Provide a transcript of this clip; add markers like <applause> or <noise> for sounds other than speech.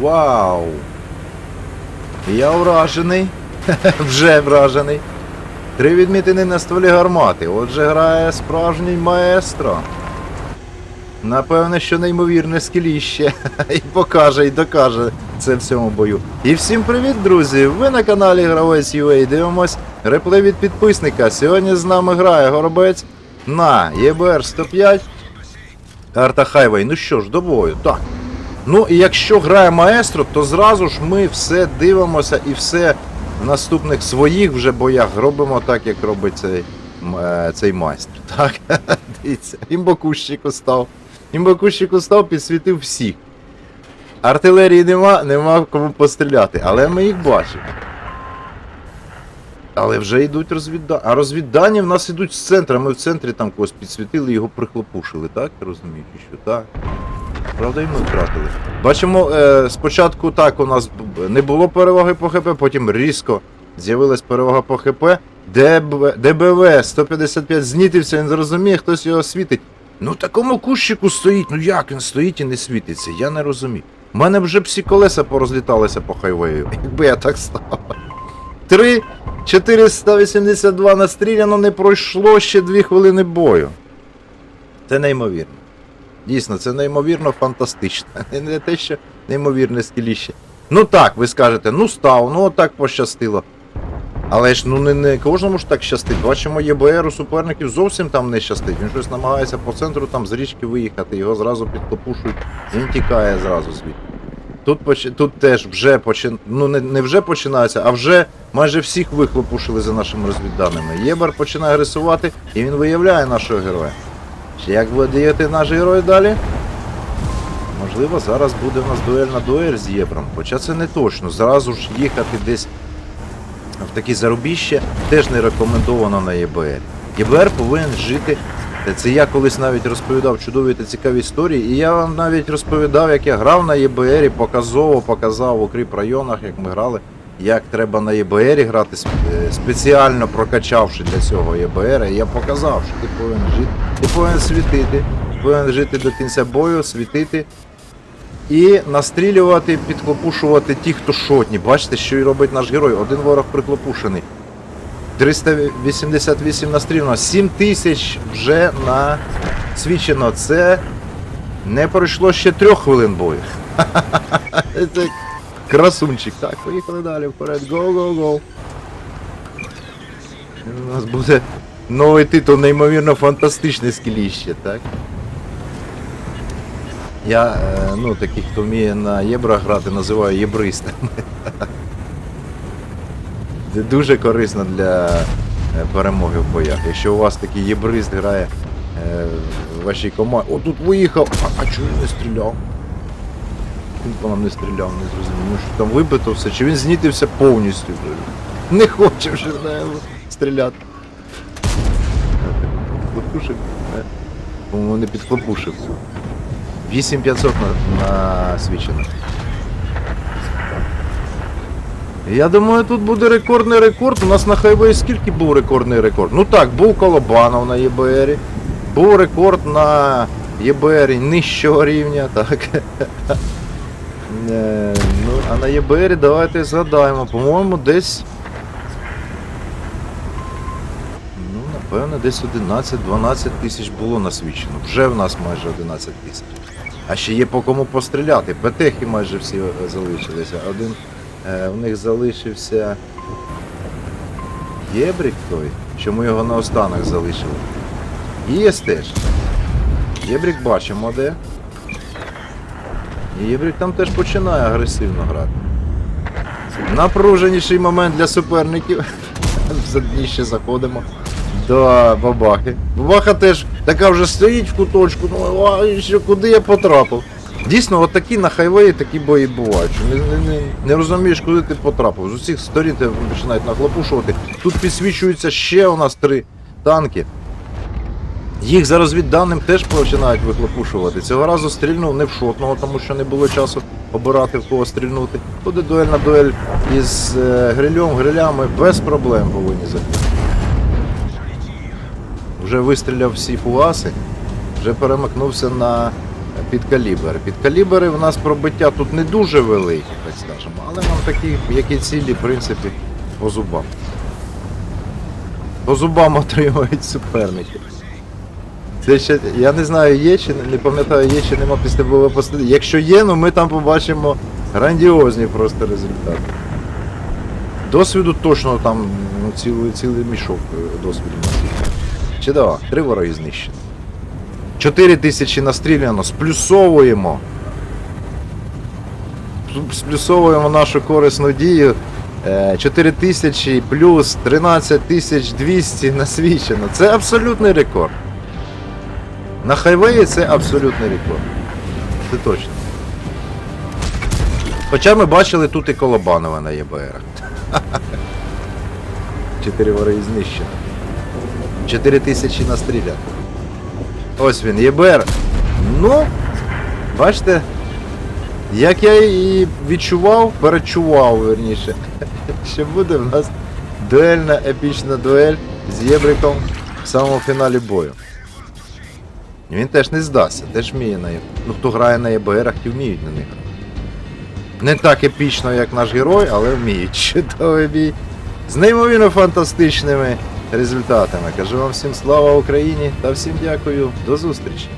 Вау! Я вражений. <laughs> Вже вражений. Три відмітини на стволі гармати. Отже грає справжній маестро. Напевне, що неймовірне скіліще. <laughs> І покаже, і докаже це в цьому бою. І всім привіт, друзі! Ви на каналі Гравець UA дивимось реплей від підписника. Сьогодні з нами грає Горобець на ЄБР 105 Арта Хайвей. Ну що ж, до бою, так. Ну і якщо грає маестро, то зразу ж ми все дивимося і все в наступних своїх вже боях робимо так, як робить цей, е, цей майстер. <laughs> Так, дивіться, імбокущику став. Імбокущику став, підсвітив всіх. Артилерії нема, нема кому постріляти, але ми їх бачимо. Але вже йдуть розвіддані. А розвіддані в нас йдуть з центра. Ми в центрі там когось підсвітили, його прихлопушили, так? Розумієте, що так? Правда, і ми втратили. Бачимо, е, спочатку так у нас не було переваги по ХП, потім різко з'явилась перевага по ХП. ДБ, ДБВ 155 знітився, він зрозуміє, хтось його світить. Ну такому кущику стоїть, ну як він стоїть і не світиться, я не розумію. У мене вже всі колеса порозліталися по хайвею, <laughs> якби я так став. 3 482 настріляно не пройшло ще 2 хвилини бою. Це неймовірно. Дійсно, це неймовірно фантастично. <laughs> Не те, що неймовірне скіліще. Ну так, ви скажете, ну став, ну так пощастило. Але ж ну не, не кожному ж так щастить. Бачимо, ЄБР у суперників зовсім там не щастить. Він щось намагається по центру там з річки виїхати, його зразу підкопушують, він тікає зразу звідти. Тут, тут теж вже почин... ну не, не вже починається, а вже майже всіх вихлопушили за нашими розвідданими. Єбер починає агресувати і він виявляє нашого героя. Чи як буде діяти наш герой далі? Можливо, зараз буде в нас дуель на дуель з Єбром. Хоча це не точно. Зразу ж їхати десь в такі зарубіще теж не рекомендовано на ЄБР. ЄБР повинен жити. Це я колись навіть розповідав чудові та цікаві історії, і я вам навіть розповідав, як я грав на ЄБР і показово показав в укріп районах, як ми грали, як треба на ЄБР грати е, спеціально прокачавши для цього ЄБР. Я показав, що ти повинен жити, ти повинен світити, повинен жити до кінця бою, світити і настрілювати, підхлопушувати ті, хто шотні. Бачите, що і робить наш герой. Один ворог приклопушений. 388 настріляно, 7 тисяч вже насвідчено. Це не пройшло ще трьох хвилин бою. <laughs> Красунчик. Так, поїхали далі вперед. Go. У нас буде новий титул, неймовірно фантастичне скіліще, так? Я, е, ну, таких, хто вміє на єбра грати, називаю єбристами. <laughs> Це дуже корисно для е, перемоги в боях. Якщо у вас такий єбрист грає е, в вашій команді. О, тут виїхав! А, а чого він не стріляв? Він по нам не стріляв, не зрозумів. Що там вибито все, чи він знітився повністю. Не хоче вже знає, стріляти. Підхлопушив. е, По-моєму, не підхлопушив. 8500 на, на свічено. Я думаю, тут буде рекордний рекорд. У нас на хайвеї скільки був рекордний рекорд? Ну так, був Колобанов на ЄБРі, був рекорд на ЄБРі нижчого рівня, так. Е, ну, а на ЄБРі давайте згадаємо, по-моєму, десь. Ну, напевно, десь 11-12 тисяч було насвічено. Вже в нас майже 11 тисяч. А ще є по кому постріляти. Петехи майже всі е, залишилися. Один е, в них залишився Єбрік той, що ми його наостанок залишили. І є теж. Єбрік бачимо де. І Єбрік там теж починає агресивно грати. Напруженіший момент для суперників. <laughs> За дніще заходимо до бабахи. Бабаха теж така вже стоїть в куточку, ну а що, куди я потрапив. Дійсно, от такі на хайвеї такі бої бувають. Не, не, не, не розумієш, куди ти потрапив. З усіх сторін тебе починають нахлопушувати. Тут підсвічуються ще у нас три танки. Їх за розвідданим теж починають вихлопушувати. Цього разу стрільнув не в шотного, тому що не було часу обирати в кого стрільнути. Буде дуель на дуель із е, грилем, грилями без проблем повинні закрити. Вже вистріляв всі фугаси, вже перемикнувся на під калібр. Під калібри в нас пробиття тут не дуже велике, так скажемо, але нам такі, як і цілі, в принципі, по зубам. По зубам отримують суперники. Це ще, я не знаю, є чи не, пам'ятаю, є чи нема після посліду. Якщо є, ну ми там побачимо грандіозні просто результати. Досвіду точно там ну, цілий, цілий мішок е, досвіду є. Чудово, три вороги знищено. 4 тисячі настріляно, сплюсовуємо. Сплюсовуємо нашу корисну дію. Е, 4 тисячі плюс 13 тисяч 200 <laughs> насвічено. Це абсолютний рекорд. На хайвеї це абсолютний рекорд. Це точно. Хоча ми бачили тут і Колобанова на ЄБР. <laughs> Чотири вороги знищено. 4 тисячі настріляно. Ось він, ЄБР. Ну, бачите, як я і відчував, перечував, верніше, <laughs> що буде в нас дуельна епічна дуель з Єбриком в самому фіналі бою. Він теж не здасться, теж вміє на Ну хто грає на ЄБРах, ті вміють на них. Не так епічно, як наш герой, але вміють. <laughs> Чудовий бій. З неймовірно фантастичними результатами. Кажу вам всім слава Україні та всім дякую. До зустрічі!